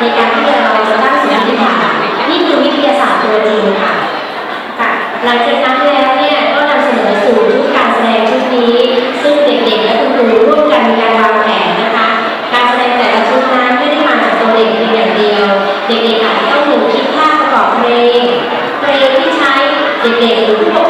ในการที่เราจะสร้างสิ่งที่ผ่านอันนี้คือวิทยาศาสตร์ตัวจริงค่ะค่ะหลังจากนั้นแล้วเนี่ยก็นำเสนอสู่ชุดการแสดงชุดนี้ ซึ่งเด็กๆและคุณครูร่วมกันมีการวางแผนนะคะ การแสดงแต่ละชุดนั้นไม่ได้มาจากตัวเด็กเพีอย่างเดียว เด็กๆอาจจะต้องหนึ่งคิดภาพประกอบเพลงเพลงที่ใช้เด็กๆหรือผู้ป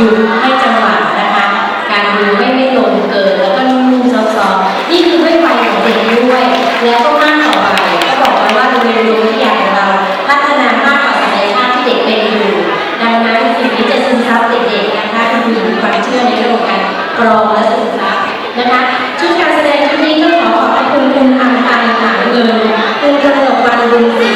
หยุดให้จังหวะนะคะ การดูไม่ไม่ลงเกินแล้วก็นุ่มๆซอฟๆนี่คือด้วยวัของเด็กด้วย แล้วก็มากต่อไปก็บอกกันว่าโรงเรียนรู้ที่อยาของเราพัฒนามากกว่าศักยภาพที่เด็กเป็นอยู่ ดังนั้นสิ่งนี้จะซึมซับเด็กๆนะคะคือมีความเชื่อในเรื่องการกรองและซึมซับนะคะชุดการแสดงชุดนี้ก็ขอขอบคุณคุณอังตันหางเงินคุณกระหนกวันบุญศรี